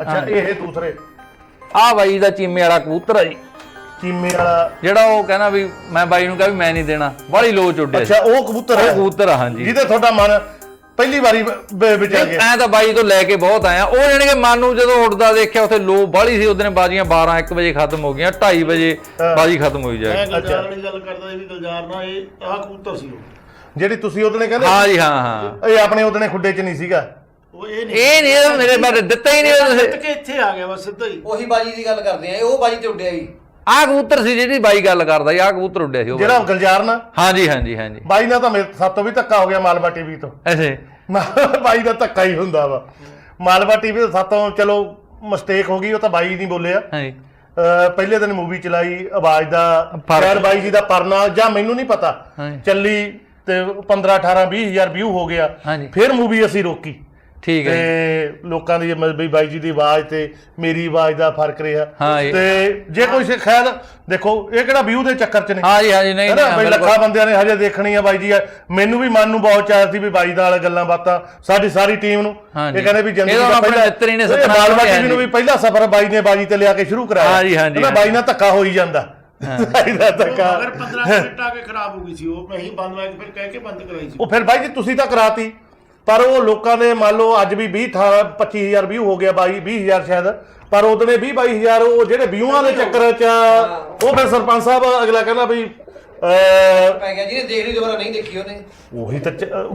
ਅੱਛਾ ਇਹ ਦੂਸਰੇ। ਆਹ ਬਾਈ ਦਾ ਚੀਮੇ ਵਾਲਾ ਕਬੂਤਰ ਆ ਜੀ। ਚੀਮੇ ਵਾਲਾ। ਜਿਹੜਾ ਉਹ ਕਹਿੰਦਾ ਵੀ ਮੈਂ ਬਾਈ ਨੂੰ ਕਿਹਾ ਵੀ ਮੈਂ ਨਹੀਂ ਦੇਣਾ। ਬੜੀ ਲੋਚ ਉੱਡਿਆ ਸੀ। ਅੱਛਾ ਉਹ ਕਬੂਤਰ ਹੈ? ਕਬੂਤਰ ਆ ਹਾਂਜੀ। ਜਿਹਦੇ ਤੁਹਾਡਾ ਮਨ ਪਹਿਲੀ ਵਾਰੀ ਵਿੱਚ ਆ ਗਿਆ। ਐ ਤਾਂ ਬਾਈ ਤੋਂ ਲੈ ਕੇ ਬਹੁਤ ਆਇਆ। ਉਹ ਜਾਣੀ ਕਿ ਮਨ ਨੂੰ ਜਦੋਂ ਉੱਡਦਾ ਦੇਖਿਆ ਉੱਥੇ ਲੋ ਬਾਹਲੀ ਸੀ। ਉਹਦੇ ਬਾਜ਼ੀਆਂ 12 1 ਵਜੇ ਖਤਮ ਹੋ ਗਈਆਂ। 2:30 ਵਜੇ ਬਾਜ਼ੀ ਖਤਮ ਹੋਈ ਜਾਏ ਮੈਂ ਗੁਲਜ਼ਾਰ ਵਾਲੀ ਗੱਲ ਕਰਦਾ ਸੀ ਵੀ ਗੁਲਜ਼ਾਰ ਨਾਲ ਇਹ ਆਹ ਕਬੂਤਰ ਸੀ ਉਹ। ਜਿਹੜੀ ਤੁਸੀਂ ਉਹਦੇ ਨੇ ਕਹਿੰਦੇ ਹਾਂ ਜੀ ਹਾਂ ਹਾਂ। ਇਹ ਆਪਣੇ ਉਹਦੇ ਨੇ ਖੁੱਡੇ 'ਚ ਨਹੀਂ ਸੀਗਾ। ਉਹ ਇਹ ਨਹੀਂ ਇਹ ਨਹੀਂ ਮੇਰੇ ਬਾਰੇ ਦਿੱਤਾ ਹੀ ਨਹੀਂ ਸਿੱਟ ਤੁਸੀਂ ਕੇ ਇੱਥੇ ਆ ਗਿਆ ਬਸ ਸਿੱਧਾ ਹੀ। ਉਹੀ ਬਾਜੀ ਦੀ ਗੱਲ ਕਰਦੇ ਆ ਇਹ ਉਹ ਬਾਜੀ ਤੇ ਉੱਡਿਆ ਜੀ ਆਹ ਕਬੂਤਰ ਸੀ ਜਿਹੜੀ ਬਾਈ ਗੱਲ ਕਰਦਾ ਸੀ ਆਹ ਕਬੂਤਰ ਉੱਡਿਆ ਸੀ ਉਹ ਜਿਹੜਾ ਗਲਜਾਰ ਨਾ ਹਾਂਜੀ ਹਾਂਜੀ ਹਾਂਜੀ। ਬਾਈ ਨਾਲ ਤਾਂ ਮੇਰੇ ਸਾਤੋਂ ਵੀ ਧੱਕਾ ਹੋ ਗਿਆ ਮਾਲਵਾ ਟੀਵੀ ਤੋਂ। ਐਸੇ ਮਾ- ਬਾਈ ਦਾ ਧੱਕਾ ਹੀ ਹੁੰਦਾ ਵਾ। ਮਾਲਵਾ ਟੀਵੀ ਤੋਂ ਸਾਤੋਂ ਚਲੋ ਮਿਸਟੇਕ ਹੋ ਗਈ ਉਹ ਤਾਂ ਬਾਈ ਨਹੀਂ ਬੋਲਿਆ। ਹਾਂਜੀ। ਅਹ ਪਹਿਲੇ ਦਿਨ ਮੂਵੀ ਚਲਾਈ ਆਵਾਜ਼ ਦਾ ਫ਼ਰਕ। ਬਾਈ ਜੀ ਦਾ ਪਰਨਾ ਜਾਂ ਮੈਨੂੰ ਨਹੀਂ ਪਤਾ। ਹਾਂਜੀ। ਚੱਲੀ ਤੇ 15 18 20 ਹਜ਼ਾਰ ਵਿਊ ਹੋ ਗਿਆ। ਹਾਂਜੀ। ਫਿਰ ਮੂਵੀ ਅਸੀਂ ਰੋਕੀ। ਠੀਕ ਹੈ। ਤੇ ਲੋਕਾਂ ਦੀ ਮਤਲਬ ਵੀ ਬਾਈ ਜੀ ਦੀ ਆਵਾਜ਼ ਤੇ ਮੇਰੀ ਆਵਾਜ਼ ਦਾ ਫ਼ਰਕ ਰਿਹਾ। ਹਾਂ ਤੇ ਜੇ ਕੋਈ ਸੇ ਖੈਰ ਦੇਖੋ ਇਹ ਕਿਹੜਾ ਵਿਊ ਦੇ ਚੱਕਰ 'ਚ ਨੇ? ਹਾਂ ਜੀ ਹਾਂ ਜੀ ਨਹੀਂ ਨਹੀਂ, ਬਈ। ਲੱਖਾਂ ਬੰਦਿਆਂ ਨੇ ਹਜੇ ਦੇਖਣੀ ਆ ਬਾਈ ਜੀ ਮੈਨੂੰ ਵੀ ਮਨ ਨੂੰ ਬਹੁਤ ਚਾਹ ਸੀ ਵੀ ਬਾਈ ਨਾਲ ਗੱਲਾਂ ਬਾਤਾਂ ਸਾਡੀ ਸਾਰੀ ਟੀਮ ਨੂੰ। ਹਾਂਜੀ। ਇਹ ਕਹਿੰਦੇ ਵੀ ਜ਼ਿੰਦਗੀ ਦਾ ਆਪਣੇ ਪਹਿਲਾ ਮਿੱਤਰ ਨੇ ਇਹ ਸਤਨਾਮ ਮਾਲਵਾ ਨੇ ਨੂੰ ਵੀ ਪਹਿਲਾ ਸਫ਼ਰ ਬਾਈ ਨੇ ਬਾਜੀ ਤੇ ਲਿਆ ਕੇ ਸ਼ੁਰੂ ਕਰਾਇਆ। ਹਾਂਜੀ, ਹਾਂਜੀ, ਬਾਈ ਨਾਲ ਧੱਕਾ ਹੋ ਹੀ। ਜਾਂਦਾ ਬਾਈ ਦਾ ਉਹ ਧੱਕਾ। ਮਗਰ 15 ਮਿੰਟ ਆ ਕੇ ਖਰਾਬ ਹੋ ਗਈ ਸੀ ਉਹ। ਮੈਂ ਹੀ ਬੰਦ ਮੈਂ ਫਿਰ ਕਹਿ ਕੇ ਬੰਦ ਕਰਾਈ ਸੀ। ਉਹ ਫਿਰ ਬਾਈ ਜੀ ਤੁਸੀਂ ਤਾਂ ਕਰਾਤੀ। ਪਰ ਉਹ ਲੋਕਾਂ ਨੇ ਮੰਨ ਲਓ ਅੱਜ ਵੀ 20 18 25000 ਵਿਊ ਹੋ ਗਿਆ ਬਾਈ 20000 ਸ਼ਾਇਦ। ਪਰ ਉਹਦਨੇ 20 22000 ਉਹ ਜਿਹੜੇ ਵਿਊਆਂ ਦੇ ਚੱਕਰ 'ਚ ਉਹ ਫਿਰ ਸਰਪੰਚ ਸਾਹਿਬ ਅਗਲਾ ਕਹਿੰਦਾ ਵੀ ਪੈ ਗਿਆ ਜਿਹਨੇ ਦੇਖ ਲਈ ਦੁਬਾਰਾ ਨਹੀਂ ਦੇਖੀ ਉਹਨੇ। ਉਹੀ ਤਾਂ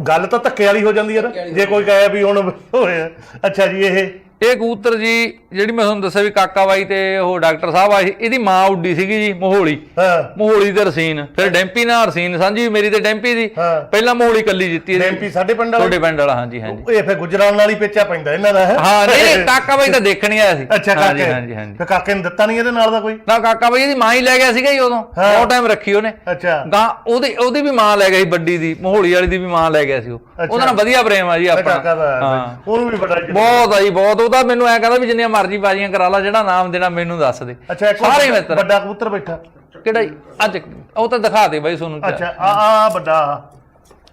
ਗੱਲ ਤਾਂ ਧੱਕੇ ਵਾਲੀ ਹੋ ਜਾਂਦੀ ਨਾ ਜੇ ਕੋਈ ਕਹੇ ਵੀ ਹੁਣ ਹੋਇਆ। ਅੱਛਾ ਜੀ ਇਹ ਇਹ ਕਬੂਤਰ ਜੀ ਜਿਹੜੀ ਮੈਂ ਤੁਹਾਨੂੰ ਦੱਸਿਆ ਵੀ ਕਾਕਾ ਬਾਈ ਤੇ ਉਹ ਡਾਕਟਰ ਸਾਹਿਬ ਆਏ ਇਹਦੀ ਮਾਂ ਉੱਡੀ ਸੀਗੀ ਜੀ ਮੋਹੋਲੀ। ਹਾਂ। ਮੋਹੋਲੀ ਤੇ ਰਸੀਨ। ਫਿਰ ਡੈਂਪੀ ਨਾਲ ਰਸੀਨ ਸਾਂਝੀ ਮੇਰੀ ਤੇ ਡੈਂਪੀ ਦੀ। ਪਹਿਲਾਂ ਮੋਹੋਲੀ ਕੱਲੀ ਜਿੱਤੀ ਇਹਦੀ। ਡੈਂਪੀ ਸਾਡੇ ਪਿੰਡ ਵਾਲੇ? ਤੁਹਾਡੇ ਪਿੰਡ ਵਾਲਾ ਹਾਂਜੀ ਹਾਂਜੀ। ਇਹ ਫਿਰ ਗੁਜਰਾਲ ਨਾਲ ਹੀ ਪੇਚਾ ਪੈਂਦਾ ਇਹਨਾਂ ਦਾ ਹੈ? ਨਹੀਂ ਕਾਕਾ ਬਾਈ ਤਾਂ ਦੇਖਣ ਹੀ ਆਇਆ ਸੀ। ਅੱਛਾ ਕਾਕੇ। ਹਾਂਜੀ ਹਾਂਜੀ। ਫਿਰ ਕਾਕੇ ਨੇ ਦਿੱਤਾ ਨਹੀਂ ਇਹਦੇ ਨਾਲ ਦਾ ਕੋਈ? ਨਾ ਕਾਕਾ ਬਾਈ ਇਹਦੀ ਮਾਂ ਹੀ ਲੈ ਗਿਆ ਸੀਗਾ ਜੀ ਉਦੋਂ। ਬਹੁਤ ਟਾਈਮ ਰੱਖੀ ਉਹਨੇ। ਅੱਛਾ। ਗਾਂ ਉਹਦੀ ਉਹਦੀ ਵੀ ਮਾਂ ਲੈ ਗਿਆ ਸੀ ਵੱਡੀ ਦੀ ਮੋਹੋਲੀ ਵਾਲੀ ਦੀ ਵੀ ਮਾਂ ਲੈ ਗਿਆ ਸੀ ਉਹ। ਉਹਦਾ ਨਾਲ ਵਧੀਆ ਪ੍ਰੇਮ ਆ ਜੀ ਇਹ ਕਾਕਾ ਦਾ। ਆਪਣਾ ਉਹਨੂੰ ਵੀ ਬੜਾ ਬਹੁਤ ਆ ਜੀ ਬਹੁਤ। ਉਹਦਾ ਮੈਨੂੰ ਐ ਕਹਿੰਦਾ ਵੀ ਜਿੰਨੀਆਂ ਮਰਜ਼ੀ ਬਾਜ਼ੀਆਂ ਕਰਾ ਲਾ ਜਿਹੜਾ ਨਾਮ ਦੇਣਾ ਮੈਨੂੰ ਦੱਸ ਦੇ। ਅੱਛਾ ਇੱਕ ਸਾਰੇ ਮਿੱਤਰ। ਵੱਡਾ ਕਬੂਤਰ ਬੈਠਾ। ਕਿਹੜਾ ਜੀ? ਅੱਜ ਉਹ ਤਾਂ ਦਿਖਾ ਦੇ ਬਾਈ ਤੁਹਾਨੂੰ ਅੱਛਾ ਆ ਆ ਵੱਡਾ।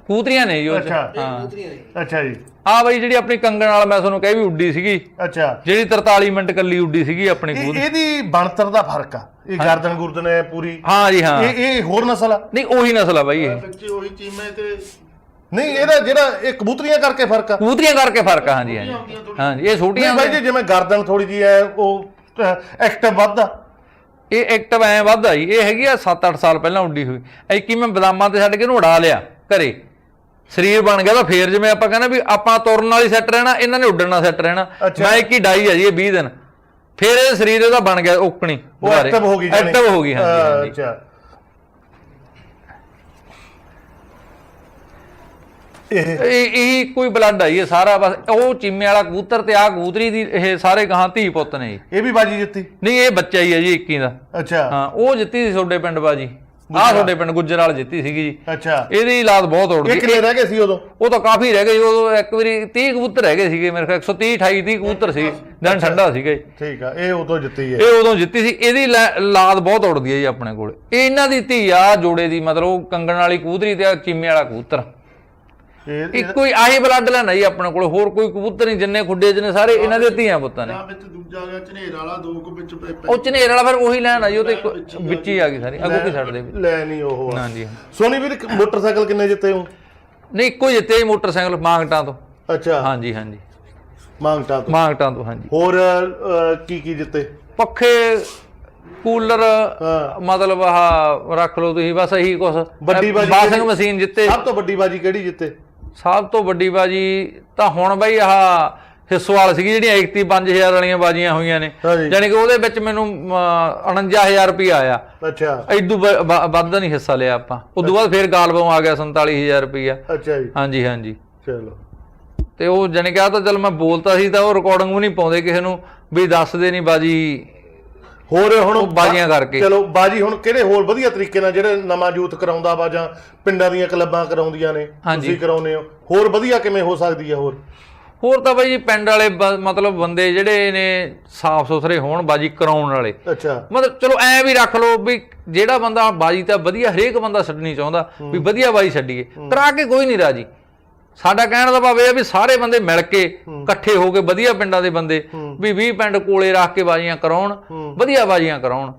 ਕੂਤਰੀਆਂ ਨੇ ਜੀ ਉਹ 'ਚ। ਅੱਛਾ। ਹਾਂ। ਅੱਛਾ ਜੀ। ਆ ਬਾਈ ਜਿਹੜੀ ਆਪਣੀ ਕੰਗਣ ਵਾਲਾ ਮੈਂ ਤੁਹਾਨੂੰ ਕਹਿ ਵੀ ਉੱਡੀ ਸੀਗੀ। ਅੱਛਾ। ਜਿਹੜੀ 43 ਮਿੰਟ ਕੱਲੀ ਉੱਡੀ ਸੀਗੀ ਆਪਣੀ ਇਹ- ਕੂਦ ਇਹਦੀ ਬਣਤਰ ਦਾ ਫ਼ਰਕ ਆ। ਇਹ ਗਰਦਨ ਗੁਰਦਨ ਹੈ ਪੂਰੀ। ਹਾਂ ਜੀ ਹਾਂ। ਇਹ ਇਹ ਹੋਰ ਨਸਲ ਆ। ਨਹੀਂ ਉਹੀ ਨਸਲ ਆ ਬਾਈ ਇਹ। ਬੱਚੇ ਉਹੀ ਚੀਮੇ ਤੇ ਨਹੀਂ ਇਹਦਾ ਜਿਹੜਾ ਇਹ ਕਬੂਤਰੀਆਂ ਕਰਕੇ ਫ਼ਰਕ ਆ। ਕੂਤਰੀਆਂ ਕਰਕੇ ਫ਼ਰਕ ਆ ਹਾਂਜੀ ਹਾਂਜੀ। ਹਾਂਜੀ ਇਹ ਛੋਟੀਆਂ ਨਹੀਂ ਬਾਈ ਜੀ ਜਿਵੇਂ ਗਰਦਨ ਥੋੜੀ ਜੀ ਹੈ ਉਹ ਐਕਟਿਵ ਵੱਧ ਆ। ਇਹ ਐਕਟਿਵ ਐ ਵੱਧ ਆ ਜੀ। ਇਹ ਹੈਗੀ ਆ 7-8 ਸਾਲ ਪਹਿਲਾਂ ਉੱਡੀ ਹੋਈ। ਐ ਕਿ ਮੈਂ ਬਦਾਮਾਂ ਤੇ ਛੱਡ ਕੇ ਇਹਨੂੰ ਉਡਾ ਲਿਆ ਘਰੇ। ਸਰੀਰ ਬਣ ਗਿਆ ਤਾਂ ਫੇਰ ਜਿਵੇਂ ਆਪਾਂ ਕਹਿੰਦੇ ਵੀ ਆਪਾਂ ਤੁਰਨ ਵਾਲੀ ਸੈੱਟ ਰਹਿਣਾ ਇਹਨਾਂ ਨੇ ਉੱਡਣ ਨਾਲ ਸੈੱਟ ਰਹਿਣਾ। ਮੈਂ ਇੱਕ ਹੀ ਡਾਈ ਆ ਜੀ ਇਹ 20 ਦਿਨ। ਫੇਰ ਇਹ ਸਰੀਰ ਇਹਦਾ ਬਣ ਗਿਆ ਓਕਣੀ ਉਹ ਐਕਟਿਵ ਹੋ ਗਈ। ਐਕਟਿਵ ਹੋ ਗਈ ਹਾਂਜੀ। ਅੱਛਾ। ਇਹ ਇਹ ਕੋਈ ਬਲੱਡ ਆਈ ਇਹ ਸਾਰਾ ਬਸ ਉਹ ਚੀਮੇ ਵਾਲਾ ਕਬੂਤਰ ਤੇ ਆ ਕਬੂਤਰੀ ਦੀ ਇਹ ਸਾਰੇ ਗਾਂ ਧੀ ਪੁੱਤ ਨੇ ਜੀ। ਇਹ ਵੀ ਬਾਜੀ ਜਿੱਤੀ? ਨਹੀਂ ਇਹ ਬੱਚਾ ਹੀ ਹੈ ਜੀ 21 ਦਾ। ਅੱਛਾ। ਹਾਂ ਉਹ ਜਿੱਤੀ ਸੀ ਤੁਹਾਡੇ ਪਿੰਡ ਬਾਜੀ। ਆਹ ਤੁਹਾਡੇ ਪਿੰਡ ਗੁੱਜਰ ਵਾਲ ਜਿੱਤੀ ਸੀਗੀ ਜੀ। ਅੱਛਾ। ਇਹਦੀ ਔਲਾਦ ਬਹੁਤ ਉੜ ਗਈ ਕਿੰਨੇ ਰਹਿ ਗਏ ਸੀ ਉਦੋਂ? ਉਹ ਤਾਂ ਕਾਫੀ ਰਹਿ ਗਏ ਉਦੋਂ ਇੱਕ ਵਾਰੀ 30 ਕਬੂਤਰ ਰਹਿ ਗਏ ਸੀਗੇ ਮੇਰੇ ਖਿਆਲ 130 28 30 ਕਬੂਤਰ ਸੀ ਦਿਨ ਠੰਡਾ ਸੀਗਾ ਜੀ। ਠੀਕ ਆ ਇਹ ਉਦੋਂ ਜਿੱਤੀ ਹੈ। ਇਹ ਉਦੋਂ ਜਿੱਤੀ ਸੀ ਇਹਦੀ ਔਲਾਦ ਬਹੁਤ ਉੜਦੀ ਹੈ ਜੀ ਆਪਣੇ ਕੋਲੇ। ਇਹ ਇਹਨਾਂ ਦੀ ਧੀ ਆ ਜੋੜੇ ਦੀ ਮਤਲਬ ਉਹ ਕੰਗਣ ਵਾਲੀ ਕਬੂਤਰੀ ਤੇ ਚੀਮੇ ਵਾਲਾ ਕਬੂਤਰ। ਇੱਕੋ ਹੀ ਆਹੀ ਬਲੱਡ ਲੈਣਾ ਜੀ ਆਪਣੇ ਕੋਲੇ ਹੋਰ ਕੋਈ ਕਬੂਤਰ ਨਹੀਂ ਜਿੰਨੇ ਖੁੱਡੇ ਚ ਨੇ ਸਾਰੇ ਇਹਨਾਂ ਦੇ ਧੀਆਂ ਪੁੱਤਾਂ ਨੇ। ਆ ਵਿੱਚ ਦੂਜਾ ਗਿਆ ਝਨੇਰ ਵਾਲਾ ਦੋ ਕੁ ਵਿੱਚ ਉਹ ਚਨੇਰ ਵਾਲਾ ਫਿਰ ਉਹੀ ਲੈਣ ਆ ਜੀ ਉਹ ਤੇ ਵਿੱਚ ਹੀ ਆ ਗਈ ਸਾਰੀ ਅੱਗੋਂ ਕੀ ਛੱਡ ਦੇ। ਲੈ ਨਹੀਂ ਉਹ ਆ। ਹਾਂਜੀ। ਸੋਨੀ ਵੀਰ ਮੋਟਰਸਾਈਕਲ ਕਿੰਨੇ ਜਿੱਤੇ ਹੋ? ਨਹੀਂ ਇੱਕੋ ਹੀ ਜਿੱਤੇ ਜੀ ਮੋਟਰਸਾਈਕਲ ਮਾਂਗਟਾਂ ਤੋਂ। ਅੱਛਾ। ਹਾਂਜੀ ਹਾਂਜੀ। ਮੰਗਟਾ ਤੋਂ। ਮਾਂਗਟਾਂ ਤੋਂ ਹਾਂਜੀ। ਹੋਰ ਕੀ ਕੀ ਜਿੱਤੇ? ਪੱਖੇ ਕੂਲਰ ਹਾਂ। ਮਤਲਬ ਆਹ ਰੱਖ ਲਓ ਤੁਸੀਂ ਬਸ ਇਹੀ ਕੁਛ। ਵੱਡੀ ਬਾਜੀ ਵਾਸ਼ਿੰਗ ਕਿਹੜੀ? ਮਸ਼ੀਨ ਜਿੱਤੇ। ਸਭ ਤੋਂ ਵੱਡੀ ਬਾਜੀ ਕਿਹੜੀ ਜਿੱਤੇ? ਸਭ ਤੋਂ ਵੱਡੀ ਬਾਜੀ ਤਾਂ ਹੁਣ ਬਈ ਆਹ ਹਿੱਸਵਾਲ ਸੀਗੀ ਜਿਹੜੀਆਂ 31 5000 ਵਾਲੀਆਂ ਬਾਜੀਆਂ ਹੋਈਆਂ ਨੇ। ਯਾਨੀ ਕਿ ਉਹਦੇ ਵਿੱਚ ਮੈਨੂੰ ਅਮ, 49000 ਰੁਪਏ ਆਇਆ। ਅੱਛਾ। ਐਦੂ ਵੱਧ ਨਹੀਂ ਹਿੱਸਾ ਲਿਆ ਆਪਾਂ। ਉਦੋਂ ਬਾਅਦ ਫਿਰ ਗਾਲਬੋਂ ਆ ਗਿਆ 47000 ਰੁਪਇਆ ਅੱਛਾ ਜੀ। ਹਾਂਜੀ ਹਾਂਜੀ। ਚਲੋ। ਤੇ ਉਹ ਜਾਣੀ ਕਿ ਆਹ ਤਾਂ ਚਲ ਮੈਂ ਬੋਲਤਾ ਸੀ ਤਾਂ ਉਹ ਰਿਕਾਰਡਿੰਗ ਵੀ ਨਹੀਂ ਪਾਉਂਦੇ ਕਿਸੇ ਨੂੰ ਵੀ ਦੱਸਦੇ ਨਹੀਂ ਬਾਜੀ ਹੋਰ ਹੁਣ ਬਾਜ਼ੀਆਂ ਕਰਕੇ। ਚਲੋ ਬਾਜੀ ਹੁਣ ਕਿਹੜੇ ਹੋਰ ਵਧੀਆ ਤਰੀਕੇ ਨਾਲ ਜਿਹੜੇ ਨਵਾਂ ਯੂਥ ਕਰਾਉਂਦਾ ਵਾ ਜਾਂ ਪਿੰਡਾਂ ਦੀਆਂ ਕਲੱਬਾਂ ਕਰਾਉਂਦੀਆਂ ਨੇ। ਤੁਸੀਂ ਕਰਾਉਂਦੇ ਹੋ। ਹੋਰ ਵਧੀਆ ਕਿਵੇਂ ਹੋ ਸਕਦੀ ਹੈ ਹੋਰ? ਹੋਰ ਤਾਂ ਬਾਈ ਜੀ ਪਿੰਡ ਵਾਲੇ ਮਤਲਬ ਬੰਦੇ ਜਿਹੜੇ ਨੇ ਸਾਫ਼ ਸੁਥਰੇ ਹੋਣ ਬਾਜੀ ਕਰਾਉਣ ਵਾਲੇ। ਅੱਛਾ। ਮਤਲਬ ਚਲੋ ਐ ਵੀ ਰੱਖ ਲਓ ਵੀ ਜਿਹੜਾ ਬੰਦਾ ਬਾਜੀ ਤਾਂ ਵਧੀਆ ਹਰੇਕ ਬੰਦਾ ਛੱਡਣੀ ਚਾਹੁੰਦਾ ਵੀ ਵਧੀਆ ਬਾਜੀ ਛੱਡੀਏ। ਕਰਾ ਕੇ ਕੋਈ ਨਹੀਂ ਰਾਜੀ। ਸਾਡਾ ਕਹਿਣ ਦਾ ਭਾਵ ਇਹ ਆ ਵੀ ਸਾਰੇ ਬੰਦੇ ਮਿਲ ਕੇ ਇਕੱਠੇ ਹੋ ਕੇ ਵਧੀਆ ਪਿੰਡਾਂ ਦੇ ਬੰਦੇ ਵੀ 20 ਪਿੰਡ ਕੋਲੇ ਰੱਖ ਕੇ ਬਾਜ਼ੀਆਂ ਕਰਾਉਣ ਵਧੀਆ ਬਾਜ਼ੀਆਂ ਕਰਾਉਣ।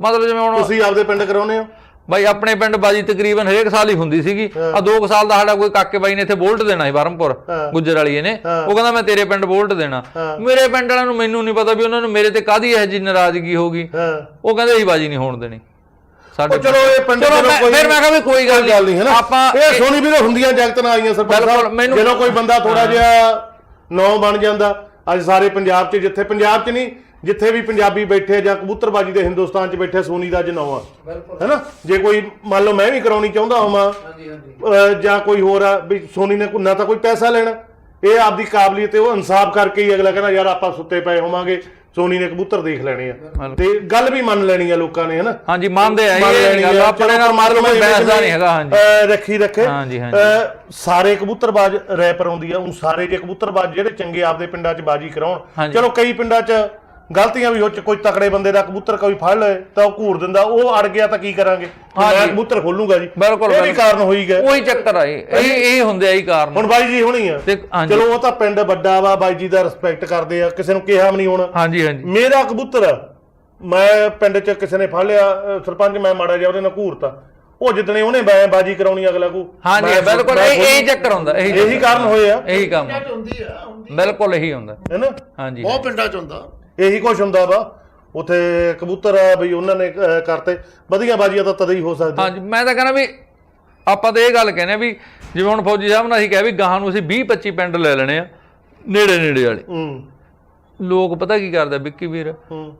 ਮਤਲਬ ਜਿਵੇਂ ਹੁਣ ਤੁਸੀਂ ਆਪਦੇ ਪਿੰਡ ਕਰਾਉਨੇ ਹੋ? ਬਾਈ ਆਪਣੇ ਪਿੰਡ ਬਾਜੀ ਤਕਰੀਬਨ ਹਰੇਕ ਸਾਲ ਹੀ ਹੁੰਦੀ ਸੀਗੀ। ਆ 2 ਸਾਲ ਦਾ ਸਾਡਾ ਕੋਈ ਕਾਕੇ ਬਾਈ ਨੇ ਇੱਥੇ ਬੋਲਟ ਦੇਣਾ ਸੀ ਬਰਮਪੁਰ। ਗੁੱਜਰ ਵਾਲੀਏ ਨੇ। ਉਹ ਕਹਿੰਦਾ ਮੈਂ ਤੇਰੇ ਪਿੰਡ ਬੋਲਟ ਦੇਣਾ। ਮੇਰੇ ਪਿੰਡ ਵਾਲਿਆਂ ਨੂੰ ਮੈਨੂੰ ਨਹੀਂ ਪਤਾ ਵੀ ਉਹਨਾਂ ਨੂੰ ਮੇਰੇ ਤੇ ਕਾਦੀ ਇਹ ਜੀ ਨਾਰਾਜ਼ਗੀ ਹੋਗੀ ਹਾਂ। ਉਹ ਕਹਿੰਦੇ ਇਹ ਬਾਜੀ ਨਹੀਂ ਹੋਣ ਦੇਣੀ। ਸਾਡੇ ਚਲੋ ਇਹ ਪਿੰਡ ਚਲੋ ਚਲੋ ਕੋਈ ਫਿਰ ਮੈਂ ਕਿਹਾ ਵੀ ਕੋਈ ਗੱਲ ਗੱਲ ਨਹੀਂ। ਹੈ ਨਾ? ਆਪਾਂ ਇਹ ਸੋਨੀ ਵੀਰੇ ਹੁੰਦੀਆਂ ਜਗਤ ਨਾਲ ਆਈਆਂ ਸਰਪੰਚ ਸਾਹਿਬ। ਜਦੋਂ ਕੋਈ ਬੰਦਾ ਥੋੜਾ ਜਿਹਾ ਨੌ ਬਣ ਜਾਂਦਾ ਅੱਜ ਸਾਰੇ ਪੰਜਾਬ 'ਚ ਜਿੱਥੇ ਪੰਜਾਬ 'ਚ ਨਹੀਂ ਜਿੱਥੇ ਵੀ ਪੰਜਾਬੀ ਬੈਠੇ ਜਾਂ ਕਬੂਤਰਬਾਜੀ ਦੇ ਹਿੰਦੁਸਤਾਨ 'ਚ ਬੈਠੇ ਸੋਨੀ ਦਾ ਅੱਜ ਨੌ ਆ। ਹੈਨਾ ਜੇ ਕੋਈ ਮੰਨ ਲਓ ਮੈਂ ਵੀ ਕਰਾਉਣੀ ਚਾਹੁੰਦਾ ਅਹ ਜਾਂ ਕੋਈ ਹੋਰ ਆ ਵੀ ਸੋਨੀ ਨੇ ਨਾ ਤਾਂ ਕੋਈ ਪੈਸਾ ਲੈਣਾ। ਇਹ ਆਪਦੀ ਕਾਬਲੀਅਤ ਤੇ ਉਹ ਇਨਸਾਫ ਕਰਕੇ ਹੀ ਅਗਲਾ ਕਹਿੰਦਾ ਯਾਰ ਆਪਾਂ ਸੁੱਤੇ ਪਏ ਹੋਵਾਂਗੇ। ਸੋਨੀ ਨੇ ਕਬੂਤਰ ਦੇਖ ਲੈਣੇ ਆ। ਤੇ ਗੱਲ ਵੀ ਮੰਨ ਲੈਣੀ ਆ ਲੋਕਾਂ ਨੇ ਹੈਨਾ? ਹਾਂਜੀ ਮੰਨਦੇ ਆ ਇਹ ਗੱਲ ਆਪਣੇ ਨਾਲ ਮਾਰ ਜਿਵੇਂ ਬੈਸਦਾ ਨਹੀਂ ਹੈਗਾ ਹਾਂਜੀ। ਰੱਖੀ ਰੱਖੇ। ਹਾਂਜੀ, ਹਾਂਜੀ। ਸਾਰੇ ਕਬੂਤਰਬਾਜ਼ ਰੈਪਰ ਆਉਂਦੀ ਆ ਉਹ ਸਾਰੇ ਜੇ ਕਬੂਤਰਬਾਜ਼ ਜਿਹੜੇ ਚੰਗੇ ਆਪਦੇ ਪਿੰਡਾਂ 'ਚ ਬਾਜੀ ਕਰਾਉਣ। ਚਲੋ ਕਈ ਪਿੰਡਾਂ 'ਚ ਗਲਤੀਆਂ ਵੀ ਹੋ ਚ ਕੋਈ ਤਕੜੇ ਬੰਦੇ ਦਾ ਕਬੂਤਰ ਕੋਈ ਫੜ ਲਏ ਤਾਂ ਉਹ ਘੂਰ ਦਿੰਦਾ ਉਹ ਅੜ ਗਿਆ ਤਾਂ ਕੀ ਕਰਾਂਗੇ? ਮੈਂ। ਕਬੂਤਰ ਖੋਲੂੰਗਾ ਜੀ। ਬਿਲਕੁਲ, ਇਹ ਵੀ। ਕਾਰਨ ਹੋਈ ਗਏ ਉਹੀ ਚੱਕਰ ਆ ਇਹ ਇਹ ਇਹ ਹੁੰਦੇ ਆ ਹੀ ਕਾਰਨ। ਹੁਣ ਬਾਈ ਜੀ ਹੋਣੀ ਆ। ਚਲੋ ਉਹ ਤਾਂ ਪਿੰਡ ਵੱਡਾ ਵਾ ਬਾਈ ਜੀ ਦਾ ਰਿਸਪੈਕਟ ਕਰਦੇ ਆ। ਕਿਸੇ ਨੂੰ ਕਿਹਾ ਵੀ ਨਹੀਂ ਹੋਣਾ। ਹਾਂਜੀ ਹਾਂਜੀ। ਮੇਰਾ ਕਬੂਤਰ ਆ, ਮੈਂ ਪਿੰਡ 'ਚ ਕਿਸੇ ਨੇ ਫੜ ਲਿਆ ਸਰਪੰਚ ਮੈਂ ਮਾੜਾ ਜਿਹਾ ਉਹਦੇ ਨਾਲ ਘੂਰਤਾ। ਉਹ ਜਿੱਦਣੇ ਉਹਨੇ ਬੈ ਬਾਜੀ ਕਰਾਉਣੀ ਅਗਲਾ ਕੋ। ਹਾਂਜੀ ਮੈਂ- ਬਿਲਕੁਲ ਮੈਂ ਇਹ ਇਹੀ ਚੱਕਰ ਹੁੰਦਾ ਇਹੀ ਇਹੀ ਕਾਰਨ ਹੋਏ ਆ। ਇਹੀ ਕੰਮ ਆ। ਪਿੰਡਾਂ 'ਚ ਹੁੰਦੀ ਆ ਹੁੰਦੀ ਬਿਲਕੁਲ ਇਹੀ ਹੁੰਦਾ। ਹੈਨਾ ਹਾਂਜੀ ਬਹੁਤ ਪਿੰਡਾਂ 'ਚ ਹੁੰਦਾ। ਇਹੀ ਕੁਝ ਹੁੰਦਾ ਵਾ। ਉਥੇ ਕਬੂਤਰ ਆ ਬਈ ਉਹਨਾਂ ਨੇ ਅਹ, ਕਰਤੇ। ਵਧੀਆ ਬਾਜੀਆਂ ਤਾਂ ਤਦ ਹੀ ਹੋ ਸਕਦੀ ਹਾਂਜੀ ਮੈਂ ਤਾਂ ਕਹਿੰਦਾ ਵੀ ਆਪਾਂ ਤਾਂ ਇਹ ਗੱਲ ਕਹਿੰਦੇ ਆ ਵੀ ਜਿਵੇਂ ਹੁਣ ਫੌਜੀ ਸਾਹਿਬ ਨਾਲ ਅਸੀਂ ਕਿਹਾ ਵੀ ਗਾਹਾਂ ਨੂੰ ਅਸੀਂ 20 25 ਪਿੰਡ ਲੈ ਲੈਣੇ ਆ ਨੇੜੇ ਨੇੜੇ ਵਾਲੇ। ਹੂੰ। ਲੋਕ ਪਤਾ ਕੀ ਕਰਦੇ ਵਿੱਕੀ ਵੀਰ? ਹੂੰ।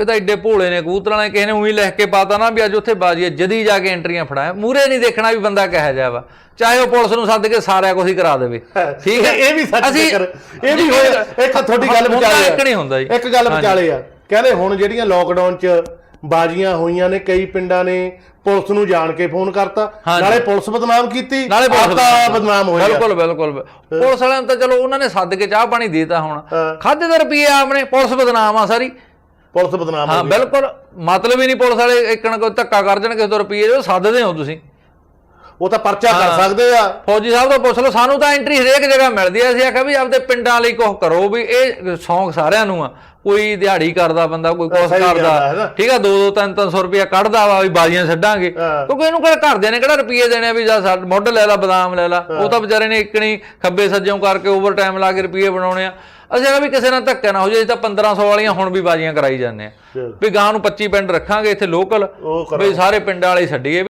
ਇਹ ਤਾਂ ਐਡੇ ਭੋਲੇ ਨੇ ਕਬੂਤਰਾਂ ਨੇ ਕਿਸੇ ਨੇ ਉਹੀ ਲਿਖ ਕੇ ਪਾਤਾ ਨਾ ਵੀ ਅੱਜ ਉੱਥੇ ਬਾਜੀ ਹੈ ਜਦੀ ਜਾ ਕੇ ਐਂਟਰੀਆਂ ਫੜਾਇਆ। ਮੂਰੇ ਨਹੀਂ ਦੇਖਣਾ ਵੀ ਬੰਦਾ ਕਿਹੋ ਜਿਹਾ ਵਾ। ਚਾਹੇ ਉਹ ਪੁਲਿਸ ਨੂੰ ਸੱਦ ਕੇ ਸਾਰਿਆ ਕੁਝ ਹੀ ਕਰਾ ਦੇਵੇ। ਠੀਕ ਹੈ? ਇਹ ਵੀ ਸੱਚ ਚੱਕਰ ਇਹ ਵੀ ਹੋਇਆ। ਇੱਕ ਤੁਹਾਡੀ ਗੱਲ ਵਿਚਾਲੇ ਇੱਕ ਨਹੀਂ ਹੁੰਦਾ ਜੀ। ਇੱਕ ਗੱਲ। ਵਿਚਾਲੇ ਆ। ਕਹਿੰਦੇ ਹੁਣ ਜਿਹੜੀਆਂ ਲੋਕਡਾਊਨ 'ਚ ਬਾਜੀਆਂ ਹੋਈਆਂ ਨੇ ਕਈ ਪਿੰਡਾਂ ਨੇ ਪੁਲਿਸ ਨੂੰ ਜਾਣ ਕੇ ਫੋਨ ਕਰਤਾ। ਨਾਲੇ ਪੁਲਿਸ ਬਦਨਾਮ ਕੀਤੀ। ਨਾਲੇ ਪੁਲਿਸ ਬਦਨਾਮ। ਹੋਇਆ ਬਿਲਕੁਲ ਬਿਲਕੁਲ। ਪੁਲਿਸ ਵਾਲਿਆਂ ਤਾਂ ਚਲੋ ਉਹਨਾਂ ਨੇ ਸੱਦ ਕੇ ਚਾਹ ਪਾਣੀ ਦੇਤਾ ਹੁਣ। ਖਾਦੇ ਦੇ ਰੁਪਏ ਆਪਣੇ ਪੁਲਿਸ ਬਦਨਾਮ ਆ ਸਾਰੀ। ਪੁਲਿਸ ਬਦਨਾਮ ਹਾਂ ਬਿਲਕੁਲ। ਮਤਲਬ ਹੀ ਨਹੀਂ ਪੁਲਿਸ ਵਾਲੇ ਇੱਕਣ ਕੋ ਧੱਕਾ ਕਰ ਜਾਣ ਕਿਸੇ ਤੋਂ ਰੁਪਏ ਜੋ ਸੱਦਦੇ ਹੋ ਤੁਸੀਂ। ਉਹ ਤਾਂ ਪਰਚਾ ਕਰ। ਸਕਦੇ ਆ। ਫੌਜੀ ਸਾਹਿਬ ਤੋਂ ਪੁੱਛ ਲਓ ਸਾਨੂੰ ਤਾਂ ਐਂਟਰੀ ਹਰੇਕ ਜਗ੍ਹਾ ਮਿਲਦੀ ਐ ਅਸੀਂ ਆਖਿਆ ਵੀ ਆਪਦੇ ਪਿੰਡਾਂ ਲਈ ਕੁਝ ਕਰੋ ਵੀ ਇਹ ਸ਼ੌਂਕ ਸਾਰਿਆਂ ਨੂੰ ਆ। ਕੋਈ ਦਿਹਾੜੀ ਕਰਦਾ ਬੰਦਾ ਕੋਈ ਆ, ਨਾ। ਕਰਦਾ। ਠੀਕ ਆ 2-2 3-300 ਰੁਪਏ ਕੱਢਦਾ ਵਾ ਵੀ ਬਾਜ਼ੀਆਂ ਛੱਡਾਂਗੇ। ਕਿਉਂਕਿ ਇਹਨੂੰ ਕਿਹੜਾ ਘਰਦਿਆਂ ਨੇ ਕਿਹੜਾ ਰੁਪਏ ਦੇਣੇ ਵੀ ਜਾਂ ਮੁੱਢ ਲੈ ਲਾ ਬਦਾਮ ਲੈ ਲਾ। ਉਹ ਤਾਂ ਵਿਚਾਰੇ ਨੇ ਇੱਕਣੀ ਖੱਬੇ ਸੱਜੋਂ ਕਰਕੇ ਓਵਰ ਟਾਈਮ ਲਾ ਕੇ ਰੁਪਏ ਬਣਾਉਣੇ ਆ। ਅਸੀਂ ਆਖਿਆ ਵੀ ਕਿਸੇ ਨਾਲ ਧੱਕਾ ਨਾ ਹੋ ਜਾਏ ਤਾਂ 1500 ਵਾਲੀਆਂ ਹੁਣ ਵੀ ਬਾਜ਼ੀਆਂ ਕਰਾਈ ਜਾਂਦੇ ਆ। ਵੀ ਗਾਂ ਨੂੰ 25 ਪਿੰਡ ਰੱਖਾਂਗੇ ਇੱਥੇ ਲੋਕਲ ਵੀ ਸਾਰੇ ਪਿੰਡਾਂ ਵਾਲੇ ਛੱਡੀਏ।